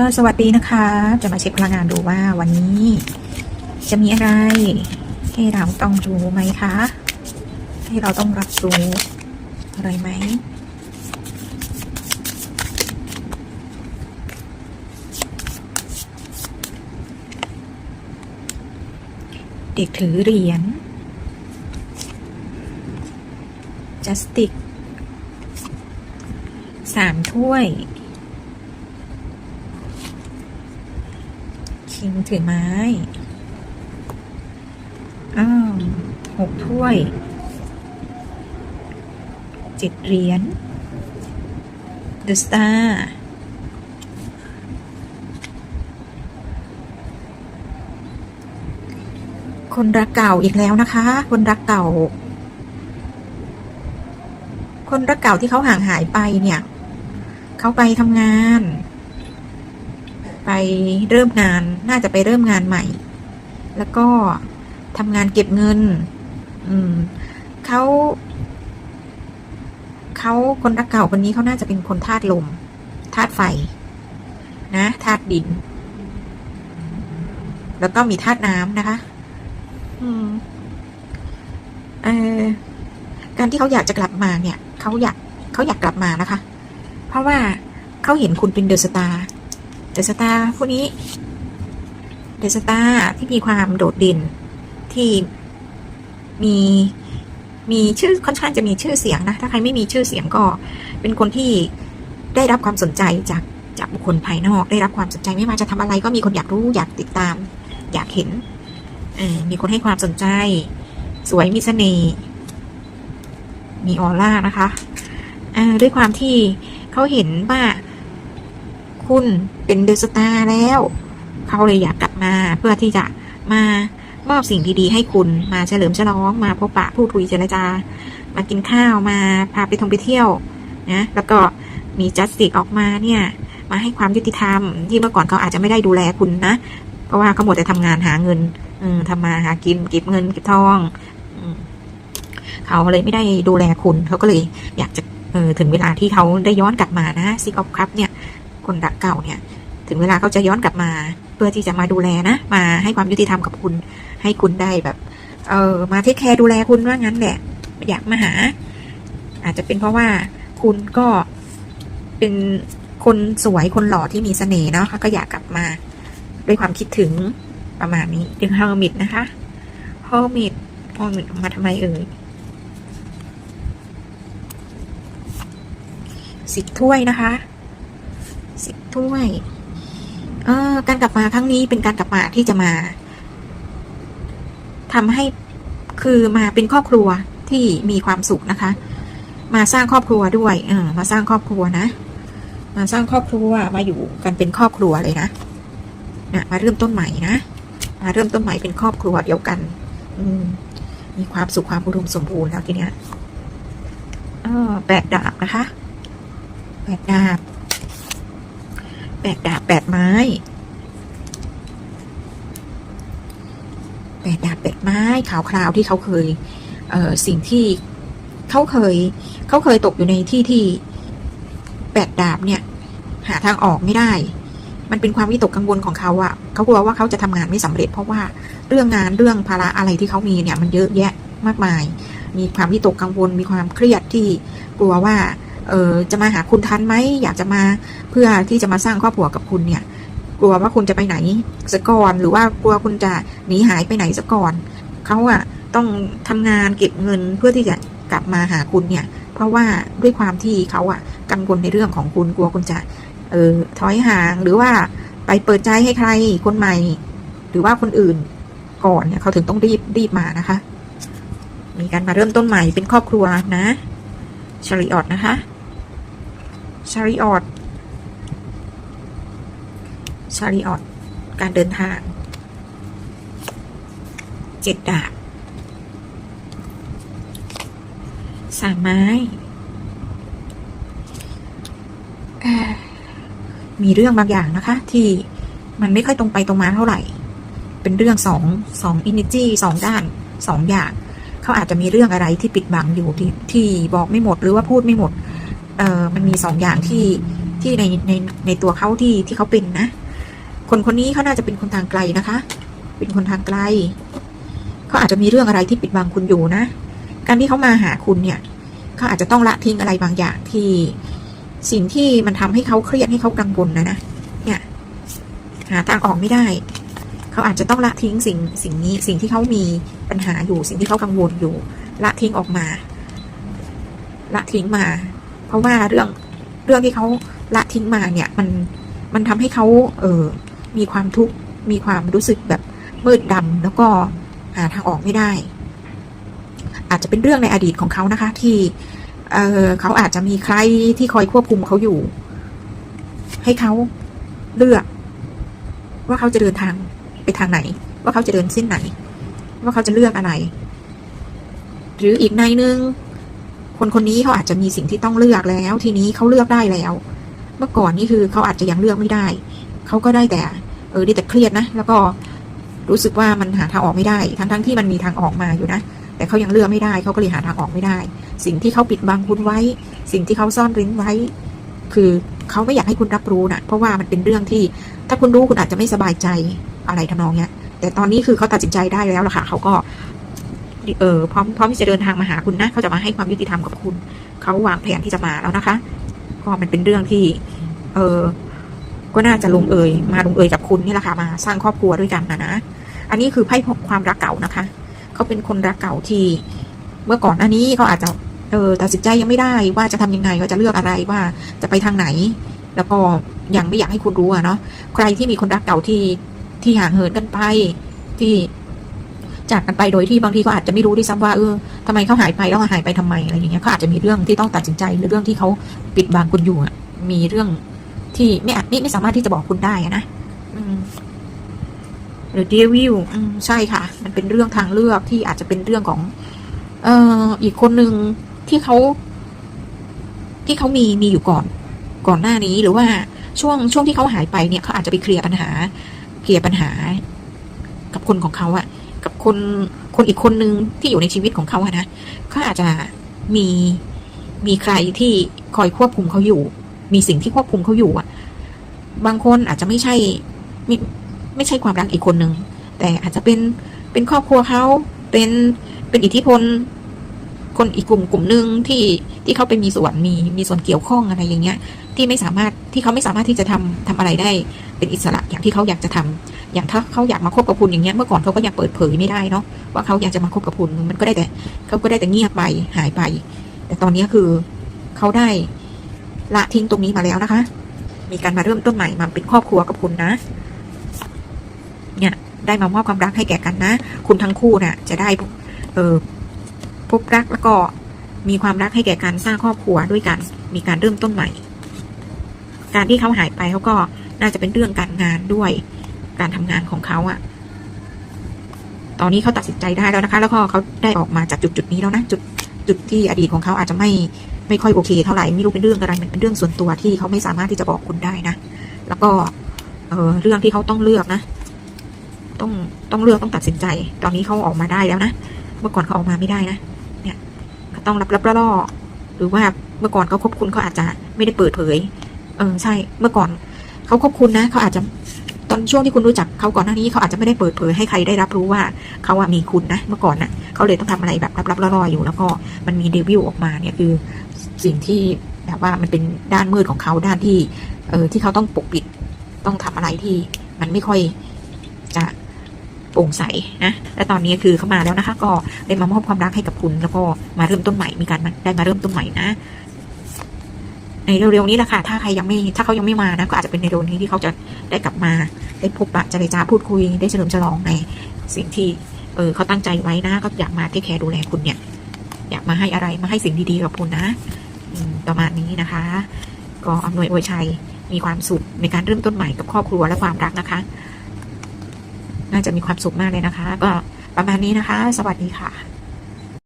ก็สวัสดีนะคะ จะมาเช็คพลังงานดูว่าวันนี้ จะมีอะไรให้เราต้องรู้ไหมคะ ให้เราต้องรับรู้อะไรไหมเด็กถือเหรียญจัสติกสามถ้วย คิงถือไม้ อ้าวหกถ้วยเจ็ดเหรียญ The Star คนรักเก่าอีกแล้วนะคะ คนรักเก่า คนรักเก่าที่เขาห่างหายไปเนี่ย เขาไปทำงาน ไปเริ่มงาน น่าจะไปเริ่มงานใหม่ แล้วก็ทำงานเก็บเงิน อืมเขาเขาคนรักเก่าคนนี้เขาน่าจะเป็นคนธาตุลมธาตุไฟ นะธาตุดิน แล้วก็มีธาตุน้ำนะคะ อืมเออการที่เขาอยากจะกลับมาเนี่ยเขาอยากเขาอยากกลับมานะคะ เพราะว่าเขาเห็นคุณเป็นเดอะสตาร์ เดอะสตาร์ผู้นี้เดอะสตาร์ที่มีความโดดเด่นที่มีมีชื่อค่อนข้างจะมีชื่อเสียงนะ ถ้าใครไม่มีชื่อเสียงก็เป็นคนที่ได้รับความสนใจจากจากบุคคลภายนอก ได้รับความสนใจไม่ว่าจะทำอะไรก็มีคนอยากรู้อยากติดตาม อยากเห็นมีคนให้ความสนใจ สวยมีเสน่ห์มีออร่านะคะด้วยความที่เขาเห็นว่า คุณเป็นเดอะสตาร์แล้ว เขาเลยอยากกลับมาเพื่อที่จะมามอบสิ่งดีๆให้คุณมาเฉลิมฉลองมาพบปะพูดคุยเจรจา มากินข้าวมาพาไปท่องไปเที่ยวนะแล้วก็มีจัสติกออกมาเนี่ย มาให้ความยุติธรรม ที่เมื่อก่อนเขาอาจจะไม่ได้ดูแลคุณนะเพราะว่าเขาหมดแต่ทำงานหาเงิน อืมทำมาหากินเก็บเงินเก็บทองเขาเลยไม่ได้ดูแลคุณเขาก็เลยอยากจะเออถึงเวลาที่เขาได้ย้อนกลับมานะซิกออฟครับเนี่ย คนรักเก่าเนี่ย ถึงเวลาเขาจะย้อนกลับมา เพื่อที่จะมาดูแลนะ มาให้ความยุติธรรมกับคุณ ให้คุณได้แบบ เออมาเทคแคร์ดูแลคุณว่างั้นแหละ อยากมาหา อาจจะเป็นเพราะว่าคุณก็เป็นคนสวยคนหล่อที่มีเสน่ห์เนาะเขาก็อยากกลับมา ด้วยความคิดถึงประมาณนี้ถึงเฮอร์มิตนะคะเฮอร์มิตเฮอร์มิตมาทำไมเอ่ยสิบถ้วยนะคะ สิบถ้วยเออการกลับมาครั้งนี้เป็นการกลับมาที่จะมาทำให้คือมาเป็นครอบครัวที่มีความสุขนะคะ มาสร้างครอบครัวด้วยเออมาสร้างครอบครัวนะ มาสร้างครอบครัวมาอยู่กันเป็นครอบครัวเลยนะนี่ยมาเริ่มต้นใหม่นะมาเริ่มต้นใหม่เป็นครอบครัวเดียวกัน อืม มีความสุขความอุดมสมบูรณ์แล้วทีเนี้ยเออแปดดาบนะคะแปดดาบ แปดดาบแปดไม้แปดดาบแปดไม้ขาวคราวที่เขาเคย เอ่อสิ่งที่เขาเคย เขาเคยตกอยู่ในที่ที่แปดดาบเนี่ย หาทางออกไม่ได้ มันเป็นความวิตกกังวลของเขาอะเขากลัวว่าเขาจะทำงานไม่สำเร็จ เพราะว่าเรื่องงานเรื่องภาระอะไรที่เขามีเนี่ย มันเยอะแยะมากมาย มีความวิตกกังวลมีความเครียดที่กลัวว่า เออจะมาหาคุณทันไหมอยากจะมาเพื่อที่จะมาสร้างครอบครัวกับคุณเนี่ย กลัวว่าคุณจะไปไหนสะก่อนหรือว่ากลัวคุณจะหนีหายไปไหนสะก่อนเขาอะต้องทำงานเก็บเงินเพื่อที่จะกลับมาหาคุณเนี่ย เพราะว่าด้วยความที่เขาอะกังวลในเรื่องของคุณกลัวคุณจะเออถอยห่างหรือว่าไปเปิดใจให้ใครคนใหม่ หรือว่าคนอื่นก่อนเนี่ยเขาถึงต้องรีบรีบมานะคะ มีการมาเริ่มต้นใหม่เป็นครอบครัวนะชาริออตนะคะ ชาริออตชาริออตการเดินทางเจ็ดดาบสามไม้ มีเรื่องบางอย่างนะคะ ที่มันไม่ค่อยตรงไปตรงมาเท่าไหร่ เป็นเรื่องสองสองอินิจีสองด้านสองอย่าง เขาอาจจะมีเรื่องอะไรที่ปิดบังอยู่ที่ที่บอกไม่หมดหรือว่าพูดไม่หมด เออมันมีสองอย่างที่ที่ในในในตัวเขาที่ที่เขาเป็นนะ คนคนนี้เขาน่าจะเป็นคนทางไกลนะคะ เป็นคนทางไกลเขาอาจจะมีเรื่องอะไรที่ปิดบังคุณอยู่นะ การที่เขามาหาคุณเนี่ยเขาอาจจะต้องละทิ้งอะไรบางอย่างที่สิ่งที่มันทำให้เขาเครียดให้เขากังวลนะนะ เนี่ย หาทางออกไม่ได้ เขาอาจจะต้องละทิ้งสิ่งสิ่งนี้สิ่งที่เขามีปัญหาอยู่ สิ่งที่เขากังวลอยู่ ละทิ้งออกมา ละทิ้งมา ราะว่าเรื่องเรื่องที่เขาละทิ้งมาเนี่ย มันมันทำให้เขาเออมีความทุกข์มีความรู้สึกแบบมืดดำแล้วก็หาทางออกไม่ได้ อาจจะเป็นเรื่องในอดีตของเขานะคะ ที่เออเขาอาจจะมีใครที่คอยควบคุมเขาอยู่ ให้เขาเลือกว่าเขาจะเดินทางไปทางไหน ว่าเขาจะเดินเส้นไหน ว่าเขาจะเลือกอะไร หรืออีกในหนึ่ง คนคนนี้เขาอาจจะมีสิ่งที่ต้องเลือกแล้ว ทีนี้เขาเลือกได้แล้ว เมื่อก่อนนี่คือเขาอาจจะยังเลือกไม่ได้ เขาก็ได้แต่ เออได้แต่เครียดนะ แล้วก็รู้สึกว่ามันหาทางออกไม่ได้ ทั้งทั้งๆที่มันมีทางออกมาอยู่นะ แต่เขายังเลือกไม่ได้ เขาก็เลยหาทางออกไม่ได้ สิ่งที่เขาปิดบังคุณไว้ สิ่งที่เขาซ่อนริ้นไว้ คือเขาไม่อยากให้คุณรับรู้นะเพราะว่ามันเป็นเรื่องที่ ถ้าคุณรู้คุณอาจจะไม่สบายใจอะไรทำนองเนี้ย แต่ตอนนี้คือเขาตัดสินใจได้แล้วล่ะค่ะ เขาก็ เออพร้อมพร้อมที่จะเดินทางมาหาคุณนะเขาจะมาให้ความยุติธรรมกับคุณ เขาวางแผนที่จะมาแล้วนะคะก็มันเป็นเรื่องที่ เออก็น่าจะลงเอยมาลงเอยกับคุณนี่แหละค่ะมาสร้างครอบครัวด้วยกันนะนะอันนี้คือไพ่ความรักเก่านะคะ เขาเป็นคนรักเก่าที่ เมื่อก่อนอันนี้เขาอาจจะเออตัดสินใจยังไม่ได้ว่าจะทำยังไงว่าจะเลือกอะไรว่าจะไปทางไหน แล้วก็ยังไม่อยากให้คุณรู้อะเนาะใครที่มีคนรักเก่าที่ที่ห่างเหินกันไปที่ จากกันไปโดยที่บางทีก็อาจจะไม่รู้ด้วยซ้ำว่าเออทำไมเขาหายไปแล้วหายไปทำไมอะไรอย่างเงี้ยเขาอาจจะมีเรื่องที่ต้องตัดสินใจหรือเรื่องที่เขาปิดบังคุณอยู่อะมีเรื่องที่ไม่อาจไม่ไม่สามารถที่จะบอกคุณได้อะนะอืมหรือเดวิลอืมใช่ค่ะ มันเป็นเรื่องทางเลือกที่อาจจะเป็นเรื่องของ เอ่ออีกคนหนึ่งที่เขา ที่เขามีมีอยู่ก่อน ก่อนหน้านี้หรือว่าช่วงช่วงที่เขาหายไปเนี่ยเขาอาจจะไปเคลียร์ปัญหา เคลียร์ปัญหา กับคนของเขาอะ กับคนคนอีกคนนึงที่อยู่ในชีวิตของเขาอะนะเขาอาจจะมีมีใครที่คอยควบคุมเขาอยู่ มีสิ่งที่ควบคุมเขาอยู่อะบางคนอาจจะไม่ใช่ไม่ไม่ใช่ความรักอีกคนนึงแต่อาจจะเป็นเป็นครอบครัวเขาเป็นเป็นอิทธิพล คนอีกกลุ่มกลุ่มหนึ่งที่ที่เขาไปมีส่วนมีมีส่วนเกี่ยวข้องอะไรอย่างเงี้ย ที่ไม่สามารถที่เขาไม่สามารถที่จะทำทำอะไรได้ เป็นอิสระอย่างที่เขาอยากจะทำ อย่างถ้าเขาอยากมาคบกับคุณอย่างเงี้ยเมื่อก่อนเขาก็ยังเปิดเผยไม่ได้เนาะว่าเขาอยากจะมาคบกับคุณมันก็ได้แต่เขาก็ได้แต่เงียบไปหายไป แต่ตอนนี้คือเขาได้ละทิ้งตรงนี้มาแล้วนะคะ มีการมาเริ่มต้นใหม่มาเป็นครอบครัวกับคุณนะ เนี่ยได้มามอบความรักให้แก่กันนะ คุณทั้งคู่น่ะ จะได้เออพบรักแล้วก็มีความรักให้แก่การสร้างครอบครัวด้วยกัน มีการเริ่มต้นใหม่ การที่เขาหายไปเขาก็น่าจะเป็นเรื่องการงานด้วย การทำงานของเขาอะตอนนี้เขาตัดสินใจได้แล้วนะคะ แล้วก็เขาได้ออกมาจากจุดจุดนี้แล้วนะจุดจุดที่อดีตของเขาอาจจะไม่ไม่ค่อยโอเคเท่าไหร่ไม่รู้เป็นเรื่องอะไรมันเป็นเรื่องส่วนตัวที่เขาไม่สามารถที่จะบอกคุณได้นะ แล้วก็เออเรื่องที่เขาต้องเลือกนะ ต้องต้องเลือกต้องตัดสินใจ ตอนนี้เขาออกมาได้แล้วนะเมื่อก่อนเขาออกมาไม่ได้นะเนี่ยเขาต้องรับรับล่อหรือว่าเมื่อก่อนเขาคบคุณเขาอาจจะไม่ได้เปิดเผย เออใช่เมื่อก่อนเขาคบคุณนะเขาอาจจะ อนช่วงที่คุณรู้จักเขาก่อนหน้านี้เขาอาจจะไม่ได้เปิดเผยให้ใครได้รับรู้ว่าเขาอะมีคุณนะเมื่อก่อนน่ะเขาเลยต้องทำอะไรแบบรับๆล่อๆอยู่ แล้วก็มันมีเดวิลออกมาเนี่ยคือสิ่งที่แบบว่ามันเป็นด้านมืดของเขาด้านที่เออที่เขาต้องปกปิดต้องทำอะไรที่มันไม่ค่อยจะโปร่งใสนะ และตอนนี้คือเขามาแล้วนะคะ ก็ได้มามอบความรักให้กับคุณ แล้วก็มาเริ่มต้นใหม่ มีการได้มาเริ่มต้นใหม่นะ ในเร็วๆนี้แหละค่ะ ถ้าใครยังไม่ ถ้าเขายังไม่มานะ ก็อาจจะเป็นในเร็วนี้ที่เขาจะได้กลับมา ได้พบปะเจรจาพูดคุย ได้เฉลิมฉลองในสิ่งที่ เออเขาตั้งใจไว้นะ ก็อยากมาเทคแคร์ดูแลคุณเนี่ย อยากมาให้อะไร มาให้สิ่งดีๆกับคุณนะประมาณนี้นะคะ ก็อำนวยอวยชัย มีความสุขในการเริ่มต้นใหม่กับครอบครัวและความรักนะคะ น่าจะมีความสุขมากเลยนะคะ ก็ประมาณนี้นะคะ สวัสดีค่ะ